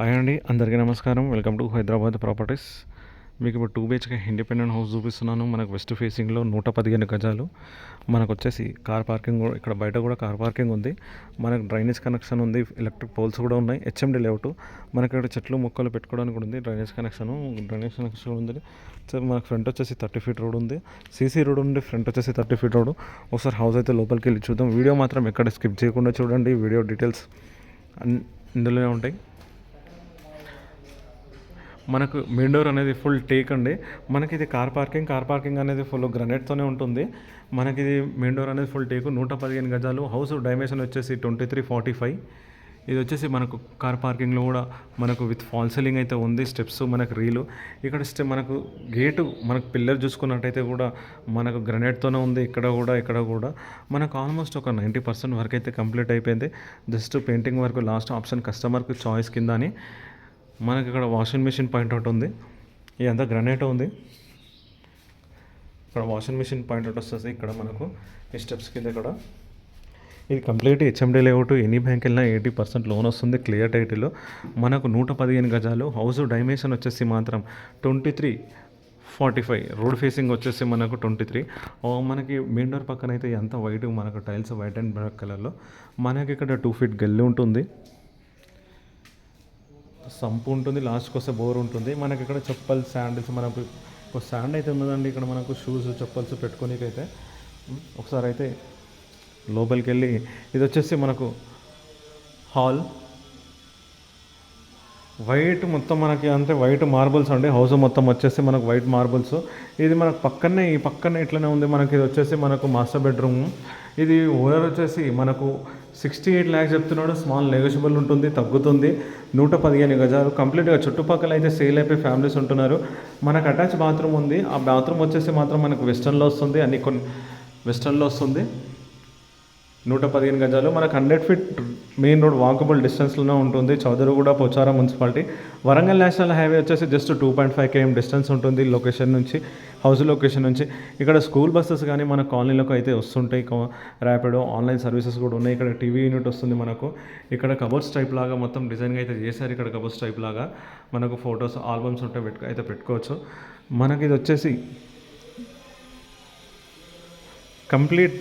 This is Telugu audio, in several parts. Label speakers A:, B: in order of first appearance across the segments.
A: హాయ్ అండి అందరికీ నమస్కారం. Welcome to Hyderabad properties. మీకు ఇప్పుడు టూ బిహెచ్కే ఇండిపెండెంట్ హౌస్ చూపిస్తున్నాను. మనకు వెస్ట్ ఫేసింగ్లో నూట పదిహేను గజాలు. మనకు వచ్చేసి కార్ పార్కింగ్ కూడా ఇక్కడ బయట కూడా కార్ పార్కింగ్ ఉంది. మనకు డ్రైనేజ్ కనెక్షన్ ఉంది ఎలక్ట్రిక్ పోల్స్ కూడా ఉన్నాయి హెచ్ఎండి లేఅవుట్. మనకి ఇక్కడ చెట్లు మొక్కలు పెట్టుకోవడానికి కూడా ఉంది డ్రైనేజ్ కనెక్షన్ డ్రైనేజ్ కనెక్షన్ ఉంది. మనకు ఫ్రంట్ వచ్చేసి థర్టీ ఫీట్ రోడ్ ఉంది. సీసీ రోడ్ ఉంది ఫ్రంట్ వచ్చేసి థర్టీ ఫీట్ రోడ్. ఒకసారి హౌస్ అయితే లోపలికి వెళ్ళి చూద్దాం. వీడియో మాత్రం ఎక్కడ స్కిప్ చేయకుండా చూడండి. వీడియో డీటెయిల్స్ అన్ ఇందులోనే ఉంటాయి. మనకు మెయిన్ డోర్ అనేది ఫుల్ టేక్ అండి. మనకి ఇది కార్ పార్కింగ్ కార్ పార్కింగ్ అనేది ఫుల్ గ్రనైట్తోనే ఉంటుంది. మనకి ఇది మెయిన్ డోర్ అనేది ఫుల్ టేక్ నూట పదిహేను గజాలు. హౌస్ డైమెన్షన్ వచ్చేసి ట్వంటీ త్రీ ఫార్టీ ఫైవ్. ఇది వచ్చేసి మనకు కార్ పార్కింగ్లో కూడా మనకు విత్ ఫాల్ సీలింగ్ అయితే ఉంది. స్టెప్స్ మనకు రీలు. ఇక్కడ స్టెప్ మనకు గేటు మనకు పిల్లర్ చూసుకున్నట్టయితే కూడా మనకు గ్రనైట్తోనే ఉంది. ఇక్కడ కూడా ఇక్కడ కూడా. మనకు ఆల్మోస్ట్ ఒక నైంటీ పర్సెంట్ వర్క్ అయితే కంప్లీట్ అయిపోయింది. Just painting work last option కస్టమర్కి చాయిస్ కింద అని. మనకి ఇక్కడ వాషింగ్ మిషన్ పాయింట్ అవుట్ ఉంది. ఇదంతా గ్రనైట్ ఉంది. ఇక్కడ వాషింగ్ మిషన్ పాయింట్ అవుట్ వస్తుంది. ఇక్కడ మనకు ఈ స్టెప్స్ కింద ఇక్కడ. ఇది complete HMD layout any bank వెళ్ళినా ఎయిటీ పర్సెంట్ లోన్ వస్తుంది క్లియర్ టైటిల్లో మనకు నూట పదిహేను గజాలు హౌస్ డైమెన్షన్ వచ్చేసి మాత్రం twenty three forty five road facing వచ్చేసి మనకు ట్వంటీ త్రీ మనకి మెయిన్ డోర్ పక్కన అయితే ఎంత వైట్ మనకు టైల్స్ వైట్ అండ్ బ్లాక్ కలర్లో మనకి ఇక్కడ టూ ఫీట్ గల్లీ ఉంటుంది. సంపు ఉంటుంది లాస్ట్కి వస్తే బోర్ ఉంటుంది. మనకి ఇక్కడ చెప్పల్ శాండిల్స్ మనకు ఒక శాండ్ అయితే ఉన్నదండి. ఇక్కడ మనకు షూస్ చెప్పల్స్ పెట్టుకోనికైతే. ఒకసారి అయితే లోపలికి వెళ్ళి ఇది వచ్చేసి మనకు హాల్. వైట్ మొత్తం మనకి అంతే వైట్ మార్బుల్స్ అండి. హౌస్ మొత్తం వచ్చేసి మనకు వైట్ మార్బుల్స్. ఇది మనకు పక్కనే ఈ పక్కనే ఇట్లనే ఉంది. మనకి ఇది వచ్చేసి మనకు మాస్టర్ బెడ్రూమ్. ఇది ఓనర్ వచ్చేసి మనకు సిక్స్టీ ఎయిట్ ల్యాక్స్ చెప్తున్నాడు. స్మాల్ నెగోషియబుల్ ఉంటుంది తగ్గుతుంది. నూట పదిహేను గజాలు. కంప్లీట్గా చుట్టుపక్కల అయితే సేల్ అయిపోయి ఫ్యామిలీస్ ఉంటున్నారు. మనకు అటాచ్ బాత్రూమ్ ఉంది. ఆ బాత్రూమ్ వచ్చేసి మాత్రం మనకు వెస్టర్న్లో వస్తుంది. అన్ని కొన్ని వెస్టర్న్లో వస్తుంది. నూట పదిహేను గజాలు. మనకు hundred feet main road walkable డిస్టెన్స్లోనే ఉంటుంది. Chowdariguda Pocharam municipality. Warangal national highway వచ్చేసి just two point five KM distance ఉంటుంది లొకేషన్ నుంచి. హౌస్ లొకేషన్ నుంచి. ఇక్కడ స్కూల్ బస్సెస్ కానీ మన కాలనీలోకి అయితే వస్తుంటాయి. ర్యాపిడో ఆన్లైన్ సర్వీసెస్ కూడా ఉన్నాయి. ఇక్కడ టీవీ యూనిట్ వస్తుంది మనకు. ఇక్కడ కబోర్డ్స్ టైప్ లాగా మొత్తం డిజైన్గా అయితే చేశారు. ఇక్కడ కబోర్డ్స్ టైప్ లాగా మనకు ఫొటోస్ ఆల్బమ్స్ ఉంటే పెట్టుకు అయితే పెట్టుకోవచ్చు. మనకి ఇది వచ్చేసి కంప్లీట్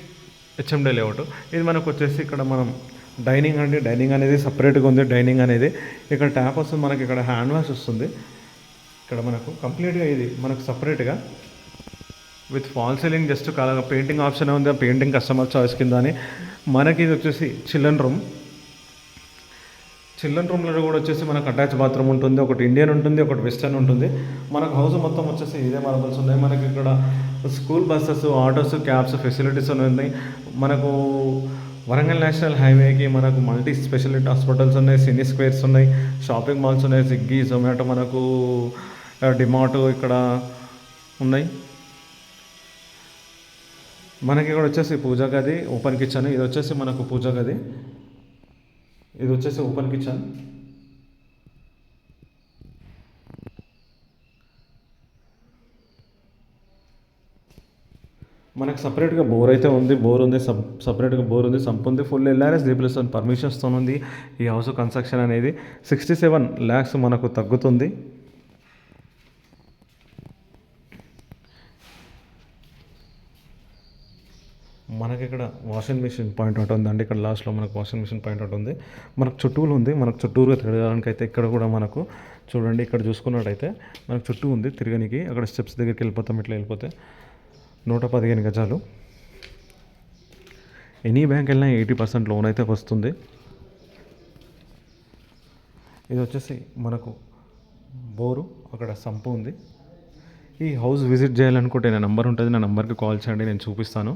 A: హెచ్ఎండే లేఅవుట్. ఇది మనకు వచ్చేసి ఇక్కడ మనం డైనింగ్ అండి. డైనింగ్ అనేది సపరేట్గా ఉంది. డైనింగ్ అనేది ఇక్కడ ట్యాప్ వస్తుంది. మనకి ఇక్కడ హ్యాండ్ వాష్ వస్తుంది. ఇక్కడ మనకు కంప్లీట్గా ఇది మనకు సపరేట్గా with fall ceiling just painting option ఉంది పెయింటింగ్ కస్టమర్ చాయిస్ కింద అని. మనకి ఇది వచ్చేసి చిల్డ్రన్ రూమ్. చిల్డ్రన్ రూమ్లో కూడా వచ్చేసి మనకు అటాచ్ బాత్రూమ్ ఉంటుంది ఒకటి ఇండియన్ ఉంటుంది ఒకటి వెస్టర్న్ ఉంటుంది. మనకు హౌస్ మొత్తం వచ్చేసి ఇదే మార్బల్స్ ఉన్నాయి. మనకి ఇక్కడ school buses autos cabs facilities ఉన్నాయి. మనకు వరంగల్ నేషనల్ హైవేకి మనకు మల్టీ స్పెషాలిటీ హాస్పిటల్స్ ఉన్నాయి సినీ స్క్వేర్స్ ఉన్నాయి షాపింగ్ మాల్స్ ఉన్నాయి స్విగ్గీ జొమాటో మనకు డిమార్ట్ ఇక్కడ ఉన్నాయి. మనకి ఇక్కడ వచ్చేసి పూజా గది ఓపెన్ కిచెన్ ఇది వచ్చేసి మనకు పూజా గది. ఇది వచ్చేసి ఓపెన్ కిచెన్ మనకు సపరేట్గా బోర్ అయితే ఉంది బోర్ ఉంది సబ్ సపరేట్గా బోర్ ఉంది సంప్ ఉంది ఫుల్ ఎల్ఆర్ఎస్ రీప్లేస్ పర్మిషన్స్తో ఉంది ఈ హౌస్ కన్స్ట్రక్షన్ అనేది. సిక్స్టీ సెవెన్ ల్యాక్స్ మనకు తగ్గుతుంది. మనకి ఇక్కడ వాషింగ్ మిషన్ పాయింట్ ఒకటి ఉంది ఇక్కడ లాస్ట్లో మనకు వాషింగ్ మిషన్ పాయింట్ ఒకటి ఉంది. మనకు చుట్టూలు ఉంది. మనకు చుట్టూరుగా తిరగడానికి అయితే ఇక్కడ కూడా మనకు చూడండి ఇక్కడ చూసుకున్నట్టయితే మనకు చుట్టూ ఉంది తిరగనికి. అక్కడ స్టెప్స్ దగ్గరికి వెళ్ళిపోతాం ఇట్లా వెళ్ళిపోతే నూట పదిహేను గజాలు. ఎనీ బ్యాంక్ వెళ్ళినా ఎయిటీ పర్సెంట్ లోన్ అయితే వస్తుంది. ఇది వచ్చేసి మనకు బోరు అక్కడ సంపు ఉంది. ఈ హౌస్ విజిట్ చేయాలనుకుంటే నా నెంబర్ ఉంటుంది. నా నెంబర్కి కాల్ చేయండి నేను చూపిస్తాను.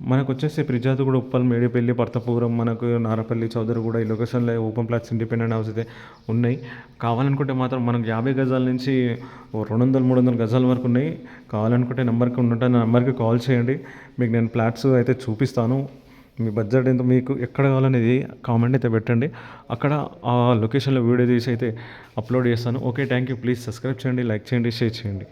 A: మనకు వచ్చేసి కూడా ఉప్పల్ మేడిపల్లి పర్తపూరం మనకు నారపల్లి చౌదరి కూడా ఈ లొకేషన్లో ఓపెన్ ప్లాట్స్ ఇండిపెండెంట్ హౌస్ అయితే ఉన్నాయి. కావాలనుకుంటే మాత్రం మనకు యాభై గజాల నుంచి రెండు వందలు మూడు వందల గజాల వరకు ఉన్నాయి. కావాలనుకుంటే నెంబర్కి ఉంటుంటే నా నెంబర్కి కాల్ చేయండి. మీకు నేను ప్లాట్స్ అయితే చూపిస్తాను. మీ బడ్జెట్ ఎంత మీకు ఎక్కడ కావాలనేది కామెంట్ అయితే పెట్టండి. అక్కడ ఆ లొకేషన్లో వీడియో తీసి అయితే అప్లోడ్ చేస్తాను. Okay thank you please subscribe చేయండి లైక్ చేయండి షేర్ చేయండి.